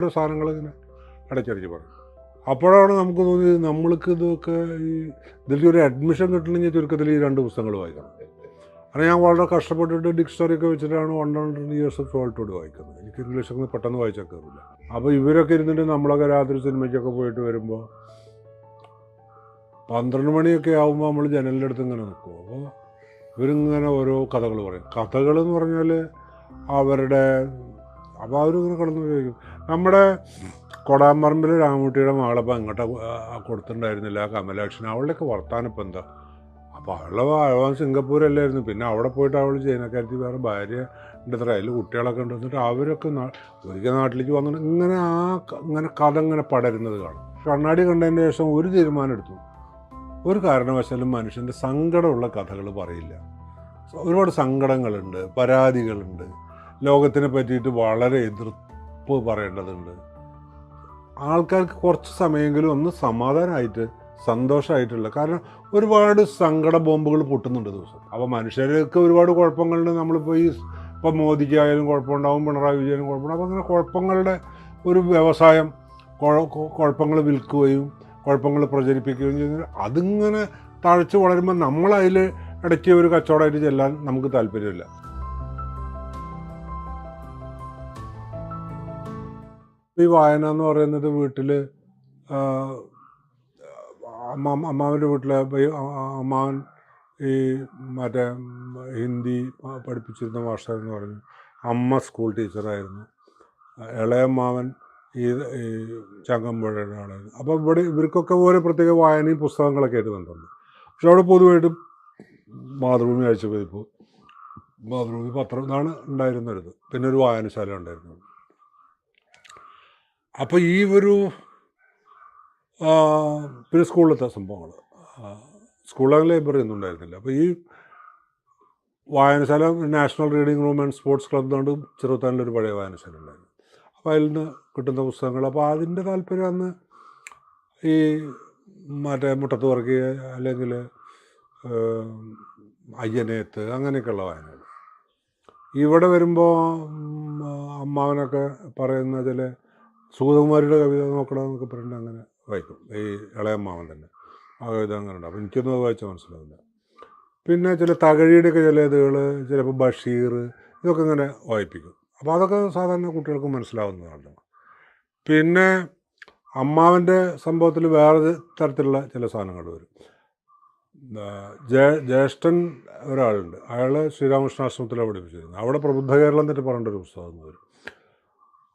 ഓരോ സാധനങ്ങൾ ഇങ്ങനെ ഇടയ്ക്കിടയ്ക്ക് പറയും അപ്പോഴാണ് നമുക്ക് തോന്നിയത് നമ്മൾക്ക് ഇതൊക്കെ ഈ ഇതിൽ ഒരു അഡ്മിഷൻ കിട്ടണമെങ്കിൽ ചുരുക്കത്തിൽ ഈ രണ്ട് പുസ്തകങ്ങൾ വായിക്കണം. കാരണം ഞാൻ വളരെ കഷ്ടപ്പെട്ടിട്ട് ഡിക്ഷണറി ഒക്കെ വെച്ചിട്ടാണ് വൺ ഹൺഡ്രഡ് ഇയേഴ്സ് ഓഫ് സോൾട്ടോട് വായിക്കുന്നത്. എനിക്ക് ഇംഗ്ലീഷൊക്കെ പെട്ടെന്ന് വായിച്ചാൽ കയറില്ല അപ്പോൾ ഇവരൊക്കെ ഇരുന്നിട്ട് നമ്മളൊക്കെ രാത്രി സിനിമയ്ക്കൊക്കെ പോയിട്ട് വരുമ്പോൾ പന്ത്രണ്ട് മണിയൊക്കെ ആകുമ്പോൾ നമ്മൾ ജനലിന്റെ അടുത്ത് ഇങ്ങനെ നിൽക്കും. അപ്പോൾ ഇവരിങ്ങനെ ഓരോ കഥകൾ പറയും. കഥകൾ എന്ന് പറഞ്ഞാൽ അവരുടെ അപ്പോൾ അവരിങ്ങനെ കടന്നു ചോദിക്കും നമ്മുടെ കൊടാമ്പറമ്പിൽ രാമൂട്ടിയുടെ മകളപ്പം അങ്ങോട്ട് കൊടുത്തിട്ടുണ്ടായിരുന്നില്ല കമലാക്ഷൻ അവളുടെയൊക്കെ വർത്താനം ഇപ്പം എന്താ? അപ്പോൾ അവളുടെ അവൻ സിംഗപ്പൂരല്ലായിരുന്നു. പിന്നെ അവിടെ പോയിട്ട് അവൾ ചൈനക്കാരത്തി വേറെ ഭാര്യ ഉണ്ടത്ര അതിൽ കുട്ടികളൊക്കെ ഉണ്ട്. എന്നിട്ട് അവരൊക്കെ ഒരിക്കൽ നാട്ടിലേക്ക് വന്നിട്ട് ഇങ്ങനെ ആ ഇങ്ങനെ കഥ ഇങ്ങനെ പടരുന്നത് കാണും. കണ്ണാടി കണ്ടതിന് ശേഷം ഒരു തീരുമാനം എടുത്തു. ഒരു കാരണവശാലും മനുഷ്യന്റെ സങ്കടമുള്ള കഥകൾ പറയില്ല. ഒരുപാട് സങ്കടങ്ങളുണ്ട് പരാതികളുണ്ട്. ലോകത്തിനെ പറ്റിയിട്ട് വളരെ എതിർപ്പ് പറയേണ്ടതുണ്ട്. ആൾക്കാർക്ക് കുറച്ച് സമയമെങ്കിലും ഒന്ന് സമാധാനമായിട്ട് സന്തോഷമായിട്ടുള്ള കാരണം ഒരുപാട് സങ്കട ബോംബുകൾ പൊട്ടുന്നുണ്ട് ദിവസം. അപ്പോൾ മനുഷ്യർക്ക് ഒരുപാട് കുഴപ്പങ്ങളുണ്ട്. നമ്മളിപ്പോൾ ഈ ഇപ്പം മോദിക്കായാലും കുഴപ്പമുണ്ടാവും പിണറായി വിജയനും കുഴപ്പമുണ്ടാവും. അപ്പോൾ അങ്ങനെ കുഴപ്പങ്ങളുടെ ഒരു വ്യവസായം കുഴപ്പങ്ങൾ വിൽക്കുകയും കുഴപ്പങ്ങൾ പ്രചരിപ്പിക്കുകയും ചെയ്യുന്നത് അതിങ്ങനെ തഴച്ച് വളരുമ്പോൾ നമ്മളതിൽ ഇടയ്ക്ക് ഒരു കച്ചവടമായിട്ട് ചെല്ലാൻ നമുക്ക് താല്പര്യമില്ല. ഈ വായന എന്ന് പറയുന്നത് വീട്ടിൽ അമ്മ അമ്മാവന്റെ വീട്ടിൽ അമ്മാവൻ ഈ മറ്റേ ഹിന്ദി പഠിപ്പിച്ചിരുന്ന മാസ്റ്റർ എന്ന് പറഞ്ഞു അമ്മ സ്കൂൾ ടീച്ചറായിരുന്നു ഇളയമ്മാവൻ ഈ ചങ്ങമ്പുഴയുടെ ആളായിരുന്നു. അപ്പോൾ ഇവിടെ ഇവർക്കൊക്കെ ഓരോ പ്രത്യേക വായനയും പുസ്തകങ്ങളൊക്കെ ആയിട്ട് ബന്ധമുണ്ട്. പക്ഷെ അവിടെ പൊതുവായിട്ട് മാതൃഭൂമി ആഴ്ചപ്പതിപ്പ് മാതൃഭൂമി പത്രം ഇതാണ് ഉണ്ടായിരുന്നത്. പിന്നെ ഒരു വായനശാല ഉണ്ടായിരുന്നു. അപ്പോൾ ഈ ഒരു പിന്നെ സ്കൂളിലത്തെ സംഭവങ്ങൾ സ്കൂളിലെ ലൈബ്രറി ഒന്നും ഉണ്ടായിരുന്നില്ല. അപ്പോൾ ഈ വായനശാല national reading room and sports club കൊണ്ട് ചെറുത്താനിലൊരു പഴയ വായനശാല ഉണ്ടായിരുന്നു. അപ്പോൾ അതിൽ നിന്ന് കിട്ടുന്ന പുസ്തകങ്ങൾ. അപ്പോൾ അതിന്റെ താല്പര്യം അന്ന് ഈ മറ്റേ മുട്ടത്ത് വർക്കിയ അല്ലെങ്കിൽ അയ്യനേത്ത് അങ്ങനെയൊക്കെയുള്ള വായനകൾ. ഇവിടെ വരുമ്പോൾ അമ്മാവനൊക്കെ പറയുന്ന ചില സുഗതകുമാരിയുടെ കവിത നോക്കണം എന്നൊക്കെ പറഞ്ഞിട്ട് അങ്ങനെ വായിക്കും. ഈ ഇളയമ്മാവൻ തന്നെ. ആ കവിത അങ്ങനെ ഉണ്ട്. അപ്പോൾ എനിക്കൊന്നും അത് വായിച്ചാൽ മനസ്സിലാവില്ല. പിന്നെ ചില തകഴിയുടെയൊക്കെ ചില ഇതുകൾ ചിലപ്പോൾ ബഷീർ ഇതൊക്കെ ഇങ്ങനെ വായിപ്പിക്കും. അപ്പോൾ അതൊക്കെ സാധാരണ കുട്ടികൾക്ക് മനസ്സിലാവുന്നതാണ്. പിന്നെ അമ്മാവന്റെ സംഭവത്തിൽ വേറെ തരത്തിലുള്ള ചില സാധനങ്ങൾ വരും. ജേ- ജ്യേഷ്ഠൻ ഒരാളുണ്ട്. അയാൾ ശ്രീരാമകൃഷ്ണാശ്രമത്തിലാണ് പഠിപ്പിച്ചിരുന്നത്. അവിടെ പ്രബുദ്ധ കേരളം എന്നിട്ട് പറഞ്ഞിട്ടൊരു പുസ്തകം വരും.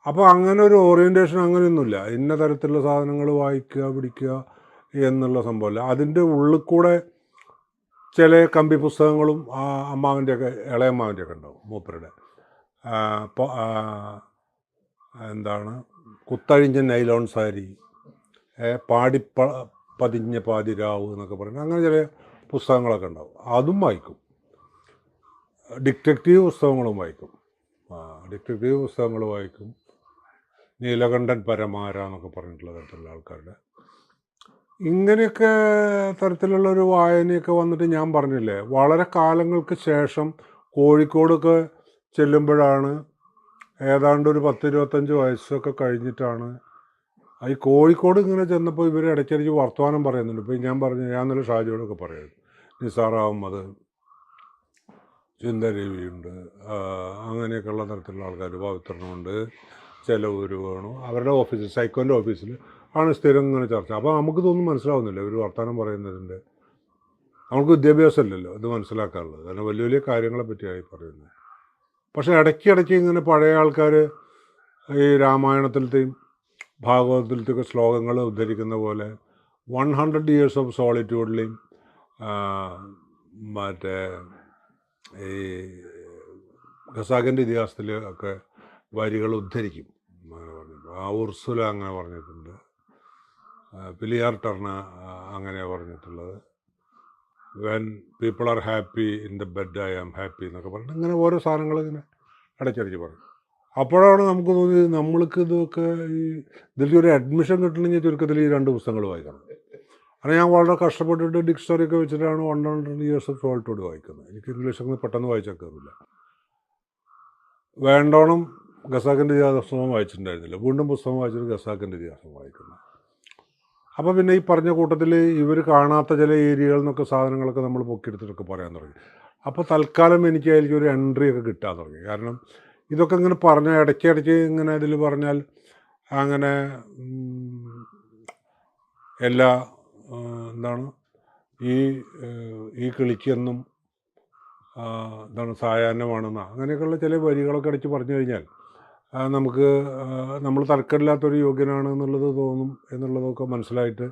അപ്പോൾ അങ്ങനെ ഒരു ഓറിയന്റേഷൻ അങ്ങനെയൊന്നുമില്ല. ഇന്ന തരത്തിലുള്ള സാധനങ്ങൾ വായിക്കുക പിടിക്കുക എന്നുള്ള സംഭവമല്ല. അതിന്റെ ഉള്ളിൽ കൂടെ ചില കമ്പി പുസ്തകങ്ങളും ആ അമ്മാവിന്റെയൊക്കെ ഇളയമ്മാവിന്റെയൊക്കെ ഉണ്ടാവും മൂപ്പരുടെ. എന്താണ്? കുത്തഴിഞ്ഞ നൈലോൺ സാരി പാടി പതിഞ്ഞ പാതിരാവ് എന്നൊക്കെ പറയുന്നത് അങ്ങനെ ചില പുസ്തകങ്ങളൊക്കെ ഉണ്ടാവും. അതും വായിക്കും. ഡിറ്റക്റ്റീവ് പുസ്തകങ്ങളും വായിക്കും. ഡിറ്റക്റ്റീവ് പുസ്തകങ്ങൾ വായിക്കും. നീലകണ്ഠൻ പരമാരാന്നൊക്കെ പറഞ്ഞിട്ടുള്ള തരത്തിലുള്ള ആൾക്കാരുടെ. ഇങ്ങനെയൊക്കെ തരത്തിലുള്ള ഒരു വായനയൊക്കെ വന്നിട്ട് ഞാൻ പറഞ്ഞില്ലേ വളരെ കാലങ്ങൾക്ക് ശേഷം കോഴിക്കോടൊക്കെ ചെല്ലുമ്പോഴാണ് ഏതാണ്ട് ഒരു പത്ത് ഇരുപത്തഞ്ച് വയസ്സൊക്കെ കഴിഞ്ഞിട്ടാണ് ഈ കോഴിക്കോട് ഇങ്ങനെ ചെന്നപ്പോൾ ഇവർ ഇടയ്ക്കിടയ്ക്ക് വർത്തമാനം പറയുന്നുണ്ട്. ഇപ്പോൾ ഞാൻ പറഞ്ഞു ഞാൻ നല്ല ഷാജിയോടൊക്കെ പറയുന്നു നിസാർ അഹമ്മദ് ചിന്തരവിയുണ്ട് അങ്ങനെയൊക്കെയുള്ള തരത്തിലുള്ള ആൾക്കാർ പവിത്രനുണ്ട് ചിലവൂര് വേണു. അവരുടെ ഓഫീസിൽ സൈക്കോന്റെ ഓഫീസിൽ ആണ് സ്ഥിരം ഇങ്ങനെ ചർച്ച. അപ്പോൾ നമുക്ക് ഇതൊന്നും മനസ്സിലാവുന്നില്ല. ഇവർ വർത്തമാനം പറയുന്നതിന്റെ നമുക്ക് വിദ്യാഭ്യാസമില്ലല്ലോ ഇത് മനസ്സിലാക്കാനുള്ളത്. കാരണം വലിയ വലിയ കാര്യങ്ങളെ പറ്റിയായി പറയുന്നത്. പക്ഷേ ഇടയ്ക്കിടയ്ക്ക് ഇങ്ങനെ പഴയ ആൾക്കാർ ഈ രാമായണത്തിലത്തെയും ഭാഗവതത്തിലത്തെയൊക്കെ ശ്ലോകങ്ങൾ ഉദ്ധരിക്കുന്ന പോലെ വൺ ഹൺഡ്രഡ് ഇയേഴ്സ് ഓഫ് സോളിറ്റ്യൂഡിലെയും മറ്റേ ഈ ഖസാഖിന്റെ ഇതിഹാസത്തിൽ ഒക്കെ വരികൾ ഉദ്ധരിക്കും. അങ്ങനെ പറഞ്ഞിട്ടുണ്ട്. ആ ഉർസുല അങ്ങനെ പറഞ്ഞിട്ടുണ്ട്. പിലിയാർ ടർണ അങ്ങനെ പറഞ്ഞിട്ടുള്ളത്. When people are happy in the bed I am happy എന്നൊക്കെ പറഞ്ഞിട്ട് ഇങ്ങനെ ഓരോ സാധനങ്ങൾ ഇങ്ങനെ ഇടയ്ക്കിടയ്ക്ക് പറയും. അപ്പോഴാണ് നമുക്ക് തോന്നിയത് നമ്മൾക്ക് ഇതൊക്കെ ഈ ഇതിൽ ഒരു അഡ്മിഷൻ കിട്ടണമെങ്കിൽ ചുരുക്കത്തിൽ ഈ രണ്ട് പുസ്തകങ്ങൾ വായിക്കണം. അങ്ങനെ ഞാൻ വളരെ കഷ്ടപ്പെട്ടിട്ട് ഡിക്ഷണറി ഒക്കെ വെച്ചിട്ടാണ് വൺ ഹൺഡ്രഡ് ഇയേഴ്സ് ഓഫ് സോൾട്ടോട് വായിക്കുന്നത്. എനിക്ക് ഇംഗ്ലീഷ് പെട്ടെന്ന് വായിച്ചാൽ കയറില്ല വേണ്ടോണം ഖസാക്കിന്റെ ഇതിഹാസം വായിച്ചിട്ടുണ്ടായിരുന്നില്ല. വീണ്ടും പുസ്തകം വായിച്ചിട്ട് ഖസാക്കിന്റെ ഇതിഹാസം വായിക്കുന്നു. അപ്പോൾ പിന്നെ ഈ പറഞ്ഞ കൂട്ടത്തിൽ ഇവർ കാണാത്ത ചില ഏരിയകളിൽ നിന്നൊക്കെ സാധനങ്ങളൊക്കെ നമ്മൾ പൊക്കിയെടുത്തിട്ടൊക്കെ പറയാൻ തുടങ്ങി. അപ്പോൾ തൽക്കാലം എനിക്ക് ഒരു എൻട്രി ഒക്കെ കിട്ടാൻ തുടങ്ങി. കാരണം ഇതൊക്കെ ഇങ്ങനെ പറഞ്ഞ ഇടയ്ക്കിടയ്ക്ക് ഇടയ്ക്ക് ഇങ്ങനെ ഇതിൽ പറഞ്ഞാൽ അങ്ങനെ എല്ലാ എന്താണ് ഈ ഈ കിളിക്കെന്നും എന്താണ് സായാഹ്നമാണെന്ന അങ്ങനെയൊക്കെയുള്ള ചില വരികളൊക്കെ അടിച്ച് പറഞ്ഞു കഴിഞ്ഞാൽ നമുക്ക് നമ്മൾ തർക്കമില്ലാത്തൊരു യോഗ്യനാണ് എന്നുള്ളത് തോന്നും എന്നുള്ളതൊക്കെ മനസ്സിലായിട്ട്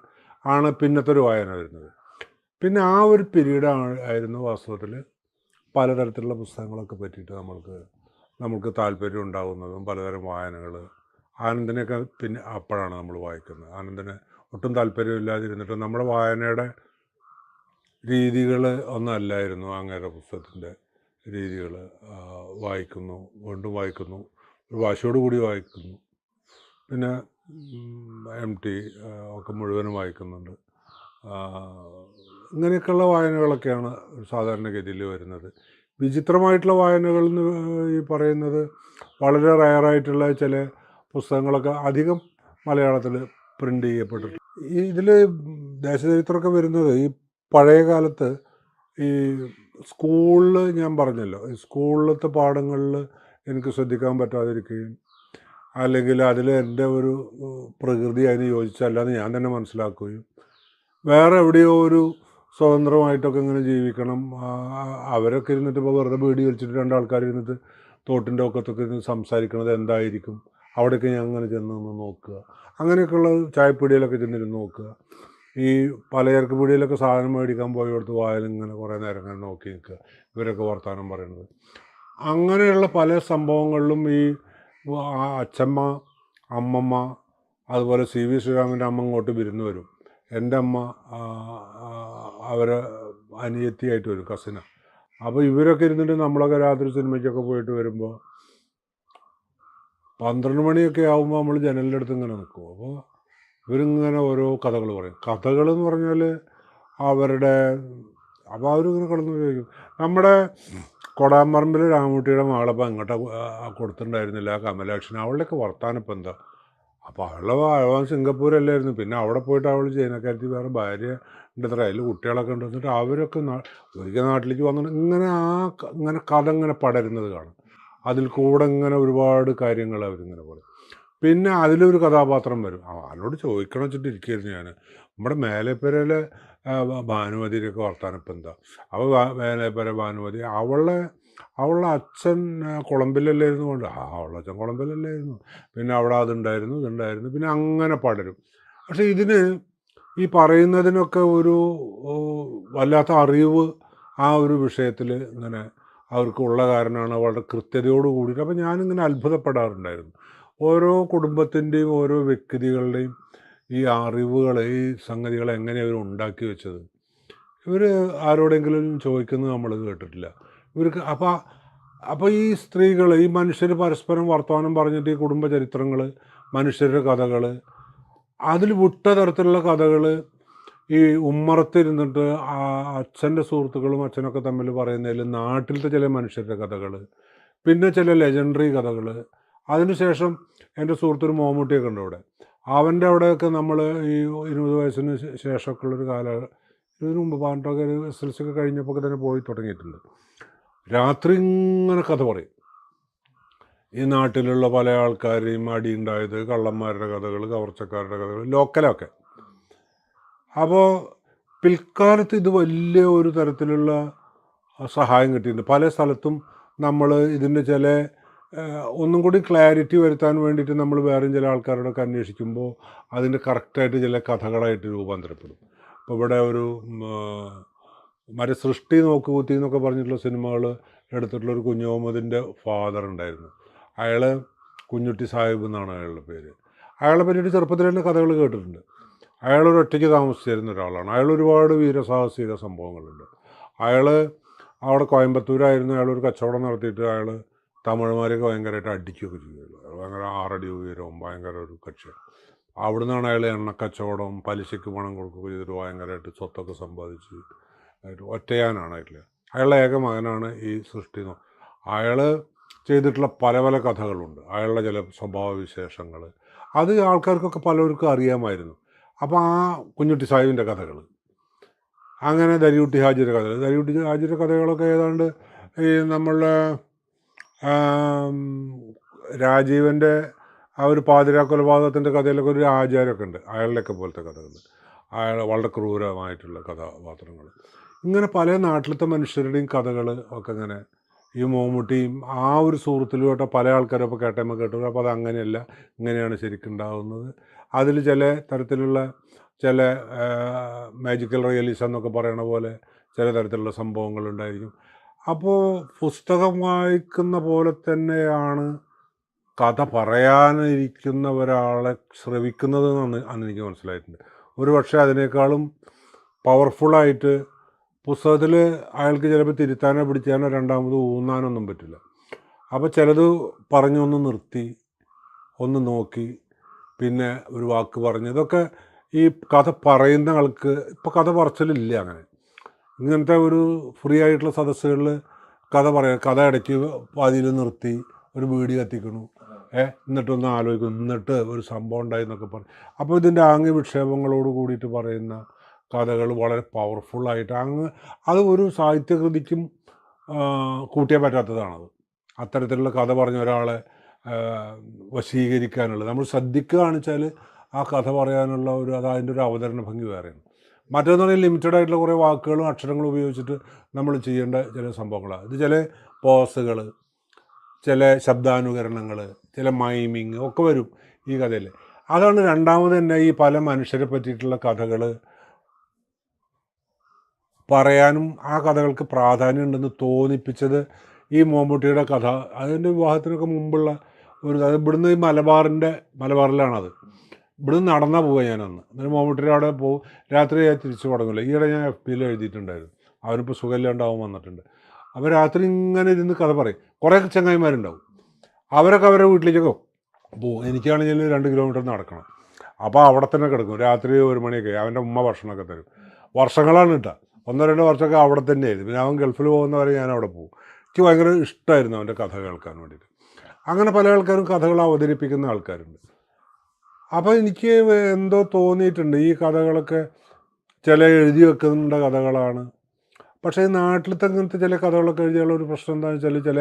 ആണ് പിന്നത്തെ ഒരു വായന വരുന്നത്. പിന്നെ ആ ഒരു പീരീഡ് ആയിരുന്നു വാസ്തവത്തിൽ പലതരത്തിലുള്ള പുസ്തകങ്ങളൊക്കെ പറ്റിയിട്ട് നമ്മൾക്ക് നമുക്ക് താല്പര്യം ഉണ്ടാകുന്നതും പലതരം വായനകൾ ആനന്ദിനെയൊക്കെ പിന്നെ അപ്പോഴാണ് നമ്മൾ വായിക്കുന്നത്. ആനന്ദിന് ഒട്ടും താല്പര്യമില്ലാതിരുന്നിട്ട് നമ്മുടെ വായനയുടെ രീതികൾ ഒന്നല്ലായിരുന്നു. അങ്ങേരുടെ പുസ്തകത്തിന്റെ രീതികൾ വായിക്കുന്നു വീണ്ടും വായിക്കുന്നു. ഒരു വാശിയോട് കൂടി വായിക്കുന്നു. പിന്നെ എം ടി ഒക്കെ മുഴുവനും വായിക്കുന്നുണ്ട്. ഇങ്ങനെയൊക്കെയുള്ള വായനകളൊക്കെയാണ് സാധാരണഗതിയിൽ വരുന്നത്. വിചിത്രമായിട്ടുള്ള വായനകൾ എന്ന് ഈ പറയുന്നത് വളരെ റയറായിട്ടുള്ള ചില പുസ്തകങ്ങളൊക്കെ അധികം മലയാളത്തിൽ പ്രിന്റ് ചെയ്യപ്പെട്ടിട്ടുണ്ട് ഈ ഇതിൽ ദേശചരിത്രമൊക്കെ വരുന്നത് ഈ പഴയ കാലത്ത് ഈ സ്കൂളിൽ ഞാൻ പറഞ്ഞല്ലോ സ്കൂളിലത്തെ പാഠങ്ങളിൽ എനിക്ക് ശ്രദ്ധിക്കാൻ പറ്റാതിരിക്കുകയും അല്ലെങ്കിൽ അതിൽ എന്റെ ഒരു പ്രകൃതി അതിന് യോജിച്ചല്ലെന്ന് ഞാൻ തന്നെ മനസ്സിലാക്കുകയും വേറെ എവിടെയോ ഒരു സ്വതന്ത്രമായിട്ടൊക്കെ ഇങ്ങനെ ജീവിക്കണം. അവരൊക്കെ ഇരുന്നിട്ട് ഇപ്പോൾ വെറുതെ ബീഡി വലിച്ചിട്ട് രണ്ടാൾക്കാർ ഇരുന്നിട്ട് തോട്ടിന്റെ ഒക്കത്തൊക്കെ ഇരുന്ന് സംസാരിക്കുന്നത് എന്തായിരിക്കും? അവിടെയൊക്കെ ഞാൻ അങ്ങനെ ചെന്ന് നിന്ന് നോക്കുക. അങ്ങനെയൊക്കെയുള്ള ചായപ്പീടിയിലൊക്കെ ചെന്നിരുന്ന് നോക്കുക. ഈ പലചരക്ക് പീടിയിലൊക്കെ സാധനം മേടിക്കാൻ പോയടുത്ത് വായാലും ഇങ്ങനെ കുറേ നേരം ഇങ്ങനെ നോക്കി നിൽക്കുക. ഇവരൊക്കെ വർത്തമാനം പറയുന്നത് അങ്ങനെയുള്ള പല സംഭവങ്ങളിലും ഈ അച്ഛമ്മ അമ്മമ്മ അതുപോലെ സി വി ശ്രീരാമന്റെ അമ്മ ഇങ്ങോട്ട് വിരുന്ന് വരും. എന്റെ അമ്മ അവർ അനിയത്തിയായിട്ട് വരും കസിന അപ്പോൾ ഇവരൊക്കെ ഇരുന്നിട്ട് നമ്മളൊക്കെ രാത്രി സിനിമയ്ക്കൊക്കെ പോയിട്ട് വരുമ്പോൾ പന്ത്രണ്ട് മണിയൊക്കെ ആകുമ്പോൾ നമ്മൾ ജനലിന്റെ അടുത്ത് ഇങ്ങനെ നിൽക്കും. അപ്പോൾ ഇവരിങ്ങനെ ഓരോ കഥകൾ പറയും. കഥകൾ എന്ന് പറഞ്ഞാൽ അവരുടെ അപ്പോൾ അവരിങ്ങനെ കടന്നു ചോദിക്കും. നമ്മുടെ കൊടാമ്പറമ്പിൽ രാമൂട്ടിയുടെ മകളപ്പം അങ്ങോട്ട് കൊടുത്തിട്ടുണ്ടായിരുന്നില്ല. കമലാക്ഷൻ അവളുടെയൊക്കെ വർത്താനം ഇപ്പം എന്താ അപ്പോൾ അവളെ അവൻ സിംഗപ്പൂരല്ലായിരുന്നു. പിന്നെ അവിടെ പോയിട്ട് അവൾ ചൈനക്കാരത്തി വേറെ ഭാര്യ ഉണ്ട് അത്ര അതിൽ കുട്ടികളൊക്കെ ഉണ്ട്. എന്നിട്ട് അവരൊക്കെ ഒരിക്കൽ നാട്ടിലേക്ക് വന്നിട്ട് ഇങ്ങനെ ആ ഇങ്ങനെ കഥ ഇങ്ങനെ പടരുന്നത് കാണും. അതിൽ കൂടെ ഇങ്ങനെ ഒരുപാട് കാര്യങ്ങൾ അവരിങ്ങനെ പറയും. പിന്നെ അതിലൊരു കഥാപാത്രം വരും. അവനോട് ചോദിക്കണം വെച്ചിട്ട് ഇരിക്കുകയായിരുന്നു ഞാൻ നമ്മുടെ മേലേപ്പരയിലെ ഭാനുമതിയിലൊക്കെ വർത്താനം ഇപ്പം എന്താ? അവ വേനൽപ്പര ഭാനുമതി. അവളെ അവളുടെ അച്ഛൻ കുളമ്പിലല്ലായിരുന്നു കൊണ്ട് ആ അവളുടെ അച്ഛൻ കുളമ്പിലല്ലായിരുന്നു. പിന്നെ അവിടെ അതുണ്ടായിരുന്നു ഇതുണ്ടായിരുന്നു പിന്നെ അങ്ങനെ പടരും. പക്ഷെ ഇതിന് ഈ പറയുന്നതിനൊക്കെ ഒരു വല്ലാത്ത അറിവ് ആ ഒരു വിഷയത്തിൽ ഇങ്ങനെ അവർക്കുള്ള കാരണമാണ് വളരെ കൃത്യതയോട് കൂടിയിട്ട്. അപ്പോൾ ഞാനിങ്ങനെ അത്ഭുതപ്പെടാറുണ്ടായിരുന്നു. ഓരോ കുടുംബത്തിന്റെയും ഓരോ വ്യക്തികളുടെയും ഈ അറിവുകൾ ഈ സംഗതികൾ എങ്ങനെയാണ് അവർ ഉണ്ടാക്കി വെച്ചത്? ഇവർ ആരോടെങ്കിലും ചോദിക്കുന്നത് നമ്മൾ കേട്ടിട്ടില്ല. ഇവർക്ക് അപ്പോൾ അപ്പോൾ ഈ സ്ത്രീകൾ ഈ മനുഷ്യർ പരസ്പരം വർത്തമാനം പറഞ്ഞിട്ട് ഈ കുടുംബ ചരിത്രങ്ങൾ മനുഷ്യരുടെ കഥകൾ അതിൽ വിട്ട തരത്തിലുള്ള കഥകൾ ഈ ഉമ്മറത്തിരുന്നിട്ട് ആ അച്ഛന്റെ സുഹൃത്തുക്കളും അച്ഛനൊക്കെ തമ്മിൽ പറയുന്നതിൽ നാട്ടിലത്തെ ചില മനുഷ്യരുടെ കഥകൾ പിന്നെ ചില ലെജൻഡറി കഥകൾ അതിനുശേഷം എന്റെ സുഹൃത്തൊരു മോമൂട്ടിയൊക്കെ ഉണ്ട് ഇവിടെ അവന്റെ അവിടെയൊക്കെ നമ്മൾ ഈ ഇരുപത് വയസ്സിന് ശേഷമൊക്കെ ഉള്ളൊരു കാല ഇതിനു മുമ്പ് പാണ്ടൊക്കെ ഒരു എസ് എൽ സി ഒക്കെ കഴിഞ്ഞപ്പോൾ തന്നെ പോയി തുടങ്ങിയിട്ടുണ്ട്. രാത്രി ഇങ്ങനെ കഥ പറയും. ഈ നാട്ടിലുള്ള പല ആൾക്കാരെയും അടിയുണ്ടായത് കള്ളന്മാരുടെ കഥകൾ കവർച്ചക്കാരുടെ കഥകൾ ലോക്കലൊക്കെ. അപ്പോൾ പിൽക്കാലത്ത് ഇത് വലിയ ഒരു തരത്തിലുള്ള സഹായം കിട്ടിയിട്ടുണ്ട്. പല സ്ഥലത്തും നമ്മൾ ഇതിന്റെ ചില ഒന്നും കൂടി ക്ലാരിറ്റി വരുത്താൻ വേണ്ടിയിട്ട് നമ്മൾ വേറെയും ചില ആൾക്കാരോടൊക്കെ അന്വേഷിക്കുമ്പോൾ അതിന്റെ കറക്റ്റായിട്ട് ചില കഥകളായിട്ട് രൂപാന്തരപ്പെടും. ഇപ്പോൾ ഇവിടെ ഒരു മരസൃഷ്ടി നോക്കുകുത്തി എന്നൊക്കെ പറഞ്ഞിട്ടുള്ള സിനിമകൾ എടുത്തിട്ടുള്ള ഒരു കുഞ്ഞു മുഹമ്മദിന്റെ ഫാദർ ഉണ്ടായിരുന്നു. അയാൾ കുഞ്ഞുട്ടി സാഹിബ് എന്നാണ് അയാളുടെ പേര്. അയാളെ പറ്റിയിട്ട് ചെറുപ്പത്തിൽ തന്നെ കഥകൾ കേട്ടിട്ടുണ്ട്. അയാൾ ഒരു ഒറ്റയ്ക്ക് താമസിച്ചിരുന്ന ഒരാളാണ്. അയാൾ ഒരുപാട് വീരസാഹസിക സംഭവങ്ങളുണ്ട്. അയാൾ അവിടെ കോയമ്പത്തൂരായിരുന്നു. അയാൾ ഒരു കച്ചവടം നടത്തിയിട്ട് അയാൾ തമിഴന്മാരെയൊക്കെ ഭയങ്കരമായിട്ട് അടിക്കുകയൊക്കെ ചെയ്യുന്നത് ഭയങ്കര ആറടി ഉയരവും ഭയങ്കര ഒരു കക്ഷിയാണ് അവിടെ നിന്നാണ് അയാൾ എണ്ണക്കച്ചവടം പലിശയ്ക്ക് പണം കൊടുക്കുകയൊക്കെ ചെയ്തിട്ട് ഭയങ്കരമായിട്ട് സ്വത്തൊക്കെ സമ്പാദിച്ച് ആയിട്ട് ഒറ്റയാനാണ് അയാൾ അയാളുടെ ഏക മകനാണ് ഈ സൃഷ്ടി അയാൾ ചെയ്തിട്ടുള്ള പല പല കഥകളുണ്ട്. അയാളുടെ ചില സ്വഭാവവിശേഷങ്ങൾ അത് ആൾക്കാർക്കൊക്കെ പലർക്കും അറിയാമായിരുന്നു. അപ്പോൾ ആ കുഞ്ഞുട്ടി സാഹിബിന്റെ കഥകൾ അങ്ങനെ ദരിയുട്ടി ഹാജിയുടെ കഥകൾ ദരിയുട്ടി ഹാജിയുടെ കഥകളൊക്കെ ഏതാണ്ട് ഈ നമ്മളുടെ രാജീവന്റെ ആ ഒരു പാതിരാ കൊലപാതകത്തിന്റെ കഥയിലൊക്കെ ഒരു ആചാരമൊക്കെ ഉണ്ട് അയാളുടെയൊക്കെ പോലത്തെ കഥകൾ അയാൾ വളരെ ക്രൂരമായിട്ടുള്ള കഥാപാത്രങ്ങൾ ഇങ്ങനെ പല നാട്ടിലത്തെ മനുഷ്യരുടെയും കഥകൾ ഒക്കെ ഇങ്ങനെ ഈ മോമൂട്ടിയും ആ ഒരു സുഹൃത്തിലൂടെ പല ആൾക്കാരും ഇപ്പോൾ കേട്ടമ്മ കേട്ടു. അപ്പോൾ അത് അങ്ങനെയല്ല ഇങ്ങനെയാണ് ശരിക്കും ഉണ്ടാകുന്നത് അതിൽ ചില തരത്തിലുള്ള ചില മാജിക്കൽ റിയലിസം എന്നൊക്കെ പറയണ പോലെ ചില തരത്തിലുള്ള സംഭവങ്ങൾ ഉണ്ടായിരിക്കും അപ്പോൾ പുസ്തകം വായിക്കുന്ന പോലെ തന്നെയാണ് കഥ പറയാനിരിക്കുന്ന ഒരാളെ ശ്രവിക്കുന്നത് എന്നാണ് അന്ന് എനിക്ക് മനസ്സിലായിട്ടുണ്ട്. ഒരു പക്ഷേ അതിനേക്കാളും പവർഫുള്ളായിട്ട് പുസ്തകത്തിൽ അയാൾക്ക് ചിലപ്പോൾ തിരുത്താനോ പിടിച്ചാനോ രണ്ടാമത് ഊന്നാനൊന്നും പറ്റില്ല. അപ്പോൾ ചിലത് പറഞ്ഞൊന്ന് നിർത്തി ഒന്ന് നോക്കി പിന്നെ ഒരു വാക്ക് പറഞ്ഞു. ഇതൊക്കെ ഈ കഥ പറയുന്ന ആൾക്ക് ഇപ്പോൾ കഥ പറച്ചിലില്ല അങ്ങനെ. ഇങ്ങനത്തെ ഒരു ഫ്രീ ആയിട്ടുള്ള സദസ്സുകളിൽ കഥ പറയാം കഥ ഇടയ്ക്ക് പാതിയിൽ നിർത്തി ഒരു വീഡിയോ കത്തിക്കണു. ഏ എന്നിട്ടൊന്ന് ആലോചിക്കും എന്നിട്ട് ഒരു സംഭവം ഉണ്ടായി എന്നൊക്കെ പറയും അപ്പോൾ ഇതിന്റെ ആംഗ്യ വിക്ഷേപങ്ങളോട് കൂടിയിട്ട് പറയുന്ന കഥകൾ വളരെ പവർഫുള്ളായിട്ട് അങ്ങ് അത് ഒരു സാഹിത്യകൃതിക്കും കൂട്ടിയാൻ പറ്റാത്തതാണത്. അത്തരത്തിലുള്ള കഥ പറഞ്ഞ ഒരാളെ വശീകരിക്കാനുള്ളത്. നമ്മൾ ശ്രദ്ധിക്കുകയാണെന്ന് വെച്ചാൽ ആ കഥ പറയാനുള്ള ഒരു അത് ഒരു അവതരണ ഭംഗി വേറെയാണ്. മറ്റൊന്ന് പറഞ്ഞാൽ ലിമിറ്റഡ് ആയിട്ടുള്ള കുറേ വാക്കുകളും അക്ഷരങ്ങളും ഉപയോഗിച്ചിട്ട് നമ്മൾ ചെയ്യേണ്ട ചില സംഭവങ്ങളാണ് ഇത് ചില പോസുകൾ ചില ശബ്ദാനുകരണങ്ങൾ ചില മൈമിങ് ഒക്കെ വരും ഈ കഥയിൽ അതാണ് രണ്ടാമത് തന്നെ ഈ പല മനുഷ്യരെ പറ്റിയിട്ടുള്ള കഥകൾ പറയാനും ആ കഥകൾക്ക് പ്രാധാന്യം ഉണ്ടെന്ന് തോന്നിപ്പിച്ചത് ഈ മോമ്പുട്ടിയുടെ കഥ. അതിന്റെ വിവാഹത്തിനൊക്കെ മുമ്പുള്ള ഒരു അത് ഇവിടുന്ന് ഈ മലബാറിന്റെ മലബാറിലാണത്. ഇവിടുന്ന് നടന്നാൽ പോവുക ഞാനന്ന്. എന്നിട്ട് മോമ്പുട്ടിയുടെ അവിടെ പോകും രാത്രി ഞാൻ തിരിച്ചു തുടങ്ങില്ല ഈയിടെ ഞാൻ എഫ് പിയിൽ എഴുതിയിട്ടുണ്ടായിരുന്നു. അവനിപ്പോൾ സുഖമില്ലാണ്ടാവും വന്നിട്ടുണ്ട്. അപ്പോൾ രാത്രി ഇങ്ങനെ ഇരുന്ന് കഥ പറയും. കുറേ ചങ്ങായിമാരുണ്ടാവും. അവരൊക്കെ അവരുടെ വീട്ടിലേക്കൊക്കെ പോകും എനിക്കാണെങ്കിൽ രണ്ട് കിലോമീറ്റർ നടക്കണം. അപ്പോൾ അവിടെ തന്നെ കിടക്കും. രാത്രി ഒരു മണിയൊക്കെ അവന്റെ ഉമ്മ ഭക്ഷണമൊക്കെ തരും. വർഷങ്ങളാണ് കിട്ടുക ഒന്നോ രണ്ടോ വർഷമൊക്കെ അവിടെ തന്നെയായിരുന്നു പിന്നെ അവൻ ഗൾഫിൽ പോകുന്നവരെ ഞാൻ അവിടെ പോകും. എനിക്ക് ഭയങ്കര ഇഷ്ടമായിരുന്നു അവന്റെ കഥ കേൾക്കാൻ വേണ്ടിയിട്ട്. അങ്ങനെ പല ആൾക്കാരും കഥകൾ അവതരിപ്പിക്കുന്ന ആൾക്കാരുണ്ട്. അപ്പോൾ എനിക്ക് എന്തോ തോന്നിയിട്ടുണ്ട്. ഈ കഥകളൊക്കെ ചില എഴുതി വെക്കുന്ന കഥകളാണ്. പക്ഷേ നാട്ടിലത്തെ അങ്ങനത്തെ ചില കഥകളൊക്കെ എഴുതിയുള്ള ഒരു പ്രശ്നം എന്താണെന്ന് വെച്ചാൽ ചില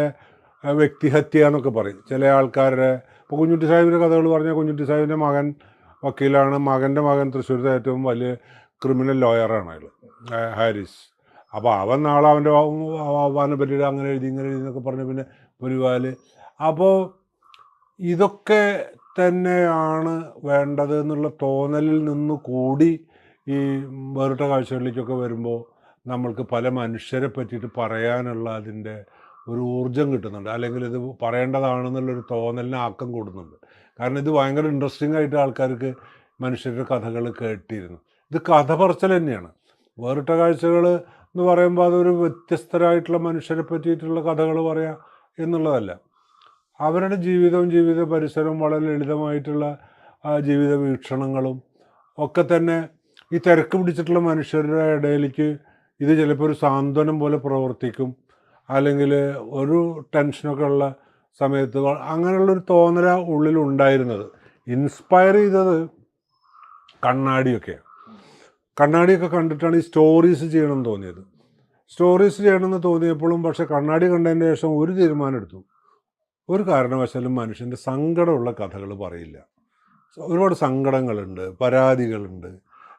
വ്യക്തിഹത്യ എന്നൊക്കെ പറയും. ചില ആൾക്കാരുടെ ഇപ്പോൾ കുഞ്ഞുട്ടി സാഹിബിന്റെ കഥകൾ പറഞ്ഞാൽ കുഞ്ഞുട്ടി സാഹിബിന്റെ മകൻ വക്കീലാണ്. മകന്റെ മകൻ തൃശ്ശൂരത്തെ ഏറ്റവും വലിയ ക്രിമിനൽ ലോയറാണ് അയാൾ ഹാരിസ്. അപ്പോൾ അവൻ നാളെ അവന്റെ അവനെ പറ്റിയിട്ട് അങ്ങനെ എഴുതി ഇങ്ങനെ എഴുതി എന്നൊക്കെ പറഞ്ഞു പിന്നെ പുലിവാൽ അപ്പോൾ ഇതൊക്കെ തന്നെയാണ് വേണ്ടത് എന്നുള്ള തോന്നലിൽ നിന്ന് കൂടി ഈ വേറിട്ട കാഴ്ചകളിലേക്കൊക്കെ വരുമ്പോൾ നമ്മൾക്ക് പല മനുഷ്യരെ പറ്റിയിട്ട് പറയാനുള്ള അതിന്റെ ഒരു ഊർജം കിട്ടുന്നുണ്ട്. അല്ലെങ്കിൽ ഇത് പറയേണ്ടതാണെന്നുള്ളൊരു തോന്നലിന് ആക്കം കൂടുന്നുണ്ട്. കാരണം ഇത് ഭയങ്കര ഇൻട്രസ്റ്റിംഗ് ആയിട്ട് ആൾക്കാർക്ക് മനുഷ്യരുടെ കഥകൾ കേട്ടിരുന്നു. ഇത് കഥ പറച്ചൽ തന്നെയാണ്. വേറിട്ട കാഴ്ചകൾ എന്ന് പറയുമ്പോൾ അതൊരു വ്യത്യസ്തരായിട്ടുള്ള മനുഷ്യരെ പറ്റിയിട്ടുള്ള കഥകൾ പറയാം എന്നുള്ളതല്ല. അവരുടെ ജീവിതവും ജീവിത പരിസരവും വളരെ ലളിതമായിട്ടുള്ള ജീവിത വീക്ഷണങ്ങളും ഒക്കെ തന്നെ ഈ തിരക്ക് പിടിച്ചിട്ടുള്ള മനുഷ്യരുടെ ഇടയിലേക്ക് ഇത് ചിലപ്പോൾ ഒരു സാന്ത്വനം പോലെ പ്രവർത്തിക്കും. അല്ലെങ്കിൽ ഒരു ടെൻഷനൊക്കെ ഉള്ള സമയത്ത് അങ്ങനെയുള്ളൊരു തോന്നല ഉള്ളിലുണ്ടായിരുന്നത് ഇൻസ്പയർ ചെയ്തത് കണ്ണാടിയൊക്കെയാണ് കണ്ണാടിയൊക്കെ കണ്ടിട്ടാണ് ഈ സ്റ്റോറീസ് ചെയ്യണമെന്ന് തോന്നിയത്. സ്റ്റോറീസ് ചെയ്യണമെന്ന് തോന്നിയപ്പോഴും പക്ഷേ കണ്ണാടി കണ്ടതിന് ശേഷം ഒരു തീരുമാനം എടുത്തു. ഒരു കാരണവശാലും മനുഷ്യന്റെ സങ്കടമുള്ള കഥകൾ പറയില്ല. ഒരുപാട് സങ്കടങ്ങളുണ്ട് പരാതികളുണ്ട്.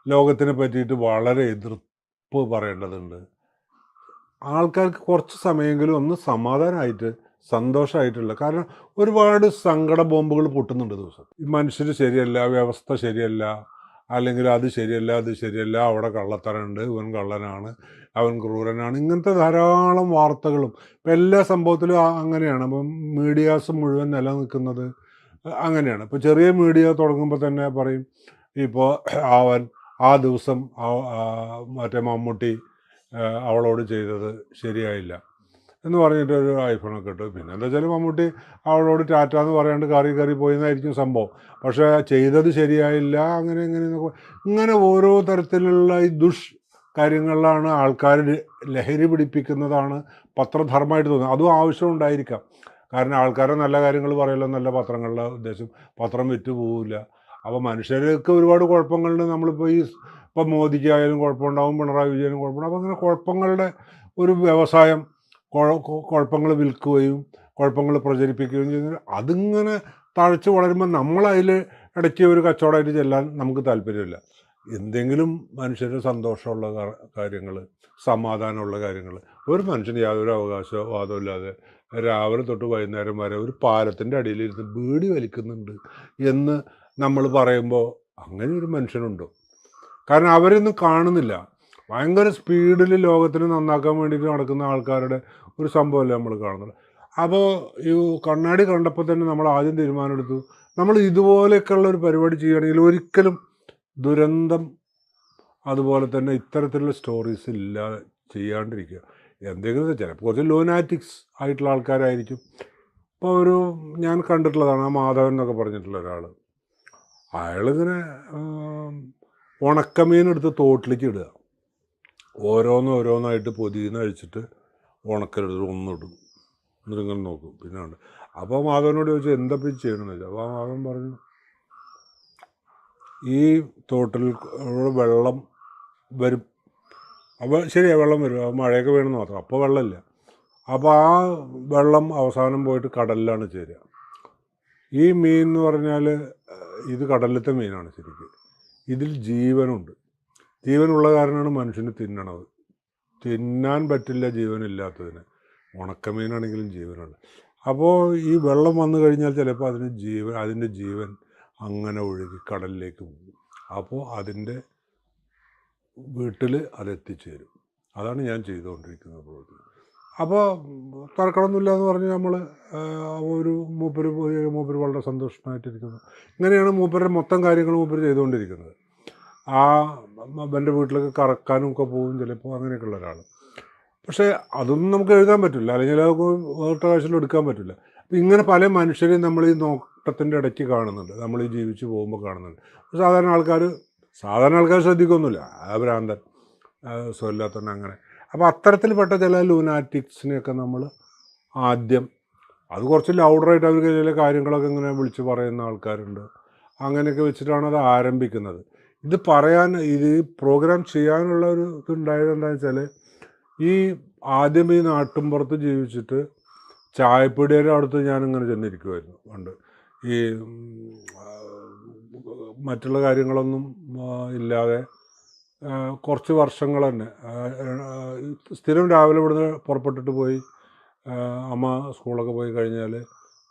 ലോകത്തിനെ പറ്റിയിട്ട് വളരെ എതിർപ്പ് പറയേണ്ടതുണ്ട്. ആൾക്കാർക്ക് കുറച്ച് സമയമെങ്കിലും ഒന്ന് സമാധാനമായിട്ട് സന്തോഷമായിട്ടുള്ള കാരണം ഒരുപാട് സങ്കട ബോംബുകൾ പൊട്ടുന്നുണ്ട് ദിവസം. ഈ മനുഷ്യർ ശരിയല്ല വ്യവസ്ഥ ശരിയല്ല അല്ലെങ്കിൽ അത് ശരിയല്ല അത് ശരിയല്ല അവിടെ കള്ളത്തരമുണ്ട് ഇവൻ കള്ളനാണ് അവൻ ക്രൂരനാണ്. ഇങ്ങനത്തെ ധാരാളം വാർത്തകളും. ഇപ്പം എല്ലാ സംഭവത്തിലും അങ്ങനെയാണ്. അപ്പം മീഡിയാസ് മുഴുവൻ നിലനിൽക്കുന്നത് അങ്ങനെയാണ്. ഇപ്പോൾ ചെറിയ മീഡിയ തുടങ്ങുമ്പോൾ തന്നെ പറയും ഇപ്പോൾ അവൻ ആ ദിവസം മറ്റേ മമ്മൂട്ടി അവളോട് ചെയ്തത് ശരിയായില്ല എന്ന് പറഞ്ഞിട്ട് ഒരു ഐഫോണൊക്കെ ഇട്ടു. പിന്നെ എന്താ വെച്ചാൽ മമ്മൂട്ടി അവളോട് ടാറ്റ എന്ന് പറയാണ്ട് കറി കറി പോയെന്നായിരിക്കും സംഭവം. പക്ഷേ ചെയ്തത് ശരിയായില്ല അങ്ങനെ ഇങ്ങനെ ഇങ്ങനെ ഓരോ തരത്തിലുള്ള ഈ ദുഷ് കാര്യങ്ങളിലാണ് ആൾക്കാർ ലഹരി പിടിപ്പിക്കുന്നതാണ് പത്രധർമ്മമായിട്ട് തോന്നുന്നത്. അതും ആവശ്യമുണ്ടായിരിക്കാം കാരണം ആൾക്കാരെ നല്ല കാര്യങ്ങൾ പറയല്ലോ നല്ല പത്രങ്ങളുടെ ഉദ്ദേശം. പത്രം വിറ്റ് പോവില്ല അപ്പോൾ മനുഷ്യർക്ക് ഒരുപാട് കുഴപ്പങ്ങളുണ്ട്. നമ്മളിപ്പോൾ ഈ ഇപ്പം മോദിക്കായാലും കുഴപ്പമുണ്ടാവും പിണറായി വിജയനും കുഴപ്പമുണ്ടാവും. അപ്പോൾ അങ്ങനെ കുഴപ്പങ്ങളുടെ ഒരു വ്യവസായം കുഴപ്പങ്ങൾ വിൽക്കുകയും കുഴപ്പങ്ങൾ പ്രചരിപ്പിക്കുകയും ചെയ്യുന്നത് അതിങ്ങനെ തഴച്ച് വളരുമ്പോൾ നമ്മളതിൽ ഇടയ്ക്ക് ഒരു കച്ചവടമായിട്ട് ചെല്ലാൻ നമുക്ക് താല്പര്യമില്ല. എന്തെങ്കിലും മനുഷ്യന് സന്തോഷമുള്ള കാര്യങ്ങൾ സമാധാനമുള്ള കാര്യങ്ങൾ ഒരു മനുഷ്യന് യാതൊരു അവകാശവാദവും ഇല്ലാതെ രാവിലെ തൊട്ട് വൈകുന്നേരം വരെ ഒരു പാലത്തിന്റെ അടിയിലിരുന്ന് ബീഡി വലിക്കുന്നുണ്ട് എന്ന് നമ്മൾ പറയുമ്പോൾ അങ്ങനെ ഒരു മനുഷ്യനുണ്ടോ? കാരണം അവരൊന്നും കാണുന്നില്ല. ഭയങ്കര സ്പീഡിൽ ലോകത്തിന് നന്നാക്കാൻ വേണ്ടിയിട്ട് നടക്കുന്ന ആൾക്കാരുടെ ഒരു സംഭവമല്ലേ നമ്മൾ കാണുന്നത്. അപ്പോൾ ഈ കണ്ണാടി കണ്ടപ്പോൾ തന്നെ നമ്മൾ ആദ്യം തീരുമാനമെടുത്തു. നമ്മൾ ഇതുപോലെയൊക്കെയുള്ള ഒരു പരിപാടി ചെയ്യുകയാണെങ്കിൽ ഒരിക്കലും ദുരന്തം അതുപോലെ തന്നെ ഇത്തരത്തിലുള്ള സ്റ്റോറീസ് ഇല്ല ചെയ്യാണ്ടിരിക്കുക. എന്തെങ്കിലും ചിലപ്പോൾ കുറച്ച് ലോനാറ്റിക്സ് ആയിട്ടുള്ള ആൾക്കാരായിരിക്കും. ഇപ്പോൾ ഒരു ഞാൻ കണ്ടിട്ടുള്ളതാണ് ആ മാധവൻ എന്നൊക്കെ പറഞ്ഞിട്ടുള്ള ഒരാൾ അയാളിങ്ങനെ ഉണക്കമീനെടുത്ത് തോട്ടിലേക്ക് ഇടുക. ഓരോന്ന് ഓരോന്നായിട്ട് പൊതിന്ന് അഴിച്ചിട്ട് ഉണക്കലെടുത്ത് ഒന്നിടും എന്നിട്ടിങ്ങനെ നോക്കും. പിന്നെ ഉണ്ട് അപ്പോൾ മാധവനോട് ചോദിച്ചു എന്താ ചെയ്യണമെന്ന് വെച്ചാൽ അപ്പോൾ മാധവൻ പറഞ്ഞു ഈ തോട്ടിൽ വെള്ളം വരും. അപ്പോൾ ശരിയാണ് വെള്ളം വരും. മഴയൊക്കെ വേണമെന്ന് മാത്രം. അപ്പോൾ വെള്ളമില്ല. അപ്പോൾ ആ വെള്ളം അവസാനം പോയിട്ട് കടലിലാണ് ചേരുക. ഈ മീൻ എന്ന് പറഞ്ഞാൽ ഇത് കടലിലത്തെ മീനാണ് ശരിക്കും. ഇതിൽ ജീവനുണ്ട്. ജീവനുള്ള കാരണമാണ് മനുഷ്യന് തിന്നണത്. തിന്നാൻ പറ്റില്ല ജീവനില്ലാത്തതിന്. ഉണക്കമീനാണെങ്കിലും ജീവനുണ്ട്. അപ്പോൾ ഈ വെള്ളം വന്നു കഴിഞ്ഞാൽ ചിലപ്പോൾ അതിന് ജീവൻ അതിന്റെ ജീവൻ അങ്ങനെ ഒഴുകി കടലിലേക്ക് പോകും. അപ്പോൾ അതിന്റെ വീട്ടിൽ അതെത്തിച്ചേരും. അതാണ് ഞാൻ ചെയ്തുകൊണ്ടിരിക്കുന്ന പ്രവൃത്തി. അപ്പോൾ തർക്കമൊന്നുമില്ല എന്ന് പറഞ്ഞ് നമ്മൾ ഒരു മൂപ്പര് മൂപ്പര് വളരെ സന്തോഷമായിട്ടിരിക്കുന്നു. ഇങ്ങനെയാണ് മൂപ്പരുടെ മൊത്തം കാര്യങ്ങൾ മൂപ്പര് ചെയ്തുകൊണ്ടിരിക്കുന്നത്. ആ എന്റെ വീട്ടിലേക്ക് കറക്കാനും ഒക്കെ പോകും ചിലപ്പോൾ അങ്ങനെയൊക്കെയുള്ള ഒരാൾ പക്ഷേ അതൊന്നും നമുക്ക് എഴുതാൻ പറ്റില്ല. അല്ലെങ്കിൽ അതൊക്കെ വേറിട്ട കാഴ്ചയിൽ എടുക്കാൻ പറ്റില്ല. ഇങ്ങനെ പല മനുഷ്യരെയും നമ്മൾ ഈ നോട്ടത്തിന്റെ ഇടയ്ക്ക് കാണുന്നുണ്ട്. നമ്മൾ ഈ ജീവിച്ച് പോകുമ്പോൾ കാണുന്നുണ്ട്. സാധാരണ ആൾക്കാർ സാധാരണ ആൾക്കാർ ശ്രദ്ധിക്കൊന്നുമില്ല. ആ ഭ്രാന്തൻ സ്വല്ലാത്തന്നെ അങ്ങനെ. അപ്പോൾ അത്തരത്തിൽപ്പെട്ട ചില ലൂനാറ്റിക്സിനെയൊക്കെ നമ്മൾ ആദ്യം അത് കുറച്ച് ലൗഡറായിട്ട് അവർക്ക് ചില കാര്യങ്ങളൊക്കെ ഇങ്ങനെ വിളിച്ച് പറയുന്ന ആൾക്കാരുണ്ട്. അങ്ങനെയൊക്കെ വെച്ചിട്ടാണ് അത് ആരംഭിക്കുന്നത്. ഇത് പറയാൻ ഇത് പ്രോഗ്രാം ചെയ്യാനുള്ള ഒരു ഇതുണ്ടായത് എന്താണെന്ന് വെച്ചാൽ ഈ ആദ്യം ഈ നാട്ടിൻപുറത്ത് ജീവിച്ചിട്ട് ചായപ്പീടിയുടെ അടുത്ത് ഞാനിങ്ങനെ ചെന്നിരിക്കുമായിരുന്നു പണ്ട് ഈ മറ്റുള്ള കാര്യങ്ങളൊന്നും ഇല്ലാതെ കുറച്ച് വർഷങ്ങൾ തന്നെ. സ്ഥിരം രാവിലെ ഇവിടുന്ന് പുറപ്പെട്ടിട്ട് പോയി അമ്മ സ്കൂളൊക്കെ പോയി കഴിഞ്ഞാൽ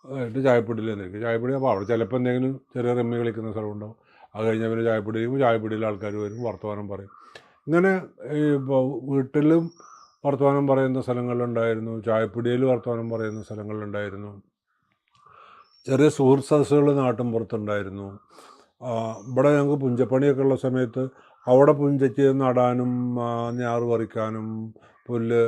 എന്നിട്ട് ചായപ്പൊടിയിൽ നിന്നിരിക്കും ചായപ്പൊടി അപ്പോൾ അവിടെ ചിലപ്പോൾ എന്തെങ്കിലും ചെറിയ റമ്മി കളിക്കുന്ന സ്ഥലമുണ്ടാവും. അത് കഴിഞ്ഞാൽ പിന്നെ ചായപ്പൊടി ചായപ്പൊടിയിൽ ആൾക്കാർ വരും വർത്തമാനം പറയും. ഇങ്ങനെ ഈ വീട്ടിലും വർത്തമാനം പറയുന്ന സ്ഥലങ്ങളിലുണ്ടായിരുന്നു. ചായപ്പൊടിയിൽ വർത്തമാനം പറയുന്ന സ്ഥലങ്ങളിലുണ്ടായിരുന്നു. ചെറിയ സുഹൃത്ത് സദസ്സുകൾ നാട്ടും പുറത്തുണ്ടായിരുന്നു. ഇവിടെ ഞങ്ങൾക്ക് പുഞ്ചപ്പണിയൊക്കെ ഉള്ള സമയത്ത് അവിടെ പുഞ്ചയ്ക്ക് നടാനും ഞാറ് പറിക്കാനും പുല്ല്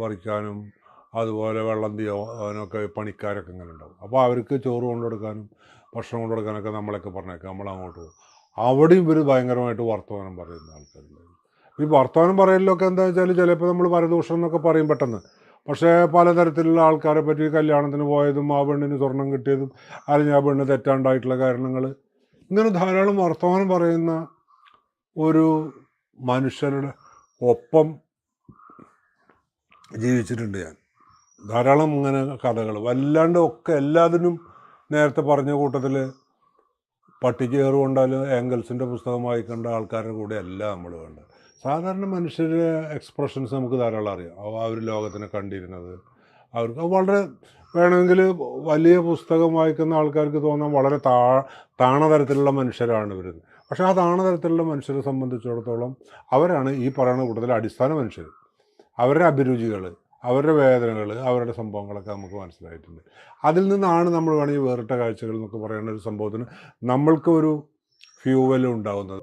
പറിക്കാനും അതുപോലെ വെള്ളം തീയാനൊക്കെ പണിക്കാരൊക്കെ ഇങ്ങനെ ഉണ്ടാവും. അപ്പോൾ അവർക്ക് ചോറ് കൊണ്ടു കൊടുക്കാനും ഭക്ഷണം കൊണ്ടു കൊടുക്കാനൊക്കെ നമ്മളൊക്കെ പറഞ്ഞേക്കാം. നമ്മൾ അങ്ങോട്ട് പോകും. അവിടെയും ഇവർ ഭയങ്കരമായിട്ട് വർത്തമാനം പറയുന്ന ആൾക്കാരുണ്ടായിരുന്നു. ഈ വർത്തമാനം പറയലൊക്കെ എന്താ വെച്ചാൽ ചിലപ്പോൾ നമ്മൾ പരദൂഷണം എന്നൊക്കെ പറയും പെട്ടെന്ന്. പക്ഷേ പലതരത്തിലുള്ള ആൾക്കാരെ പറ്റി കല്യാണത്തിന് പോയതും ആ പെണ്ണിന് സ്വർണം കിട്ടിയതും അല്ലെങ്കിൽ ആ പെണ്ണ് തെറ്റാണ്ടായിട്ടുള്ള കാരണങ്ങൾ. ഇങ്ങനെ ധാരാളം വർത്തമാനം പറയുന്ന ഒരു മനുഷ്യരുടെ ഒപ്പം ജീവിച്ചിട്ടുണ്ട് ഞാൻ. ധാരാളം ഇങ്ങനെ കഥകൾ. വല്ലാണ്ട് ഒക്കെ എല്ലാത്തിനും നേരത്തെ പറഞ്ഞ കൂട്ടത്തിൽ പട്ടിക്ക് കയറുകൊണ്ടാലും ഏങ്കൽസിന്റെ പുസ്തകം വായിക്കേണ്ട ആൾക്കാരുടെ കൂടെ എല്ലാം നമ്മൾ വേണ്ടത് സാധാരണ മനുഷ്യരുടെ എക്സ്പ്രഷൻസ് നമുക്ക് ധാരാളം അറിയാം. ആ ഒരു ലോകത്തിനെ കണ്ടിരുന്നത്. അവർക്ക് വളരെ വേണമെങ്കിൽ വലിയ പുസ്തകം വായിക്കുന്ന ആൾക്കാർക്ക് തോന്നാൻ വളരെ താ താണതരത്തിലുള്ള മനുഷ്യരാണ് ഇവർ പക്ഷേ ആ താണതരത്തിലുള്ള മനുഷ്യരെ സംബന്ധിച്ചിടത്തോളം അവരാണ് ഈ പറയുന്ന കൂട്ടത്തിൽ അടിസ്ഥാന മനുഷ്യർ. അവരുടെ അഭിരുചികൾ അവരുടെ വേദനകൾ അവരുടെ സംഭവങ്ങളൊക്കെ നമുക്ക് മനസ്സിലായിട്ടുണ്ട്. അതിൽ നിന്നാണ് നമ്മൾ വേണമെങ്കിൽ വേറിട്ട കാഴ്ചകൾ എന്നൊക്കെ പറയുന്ന ഒരു സംഭവത്തിന് നമ്മൾക്ക് ഒരു ഫ്യൂവൽ ഉണ്ടാകുന്നത്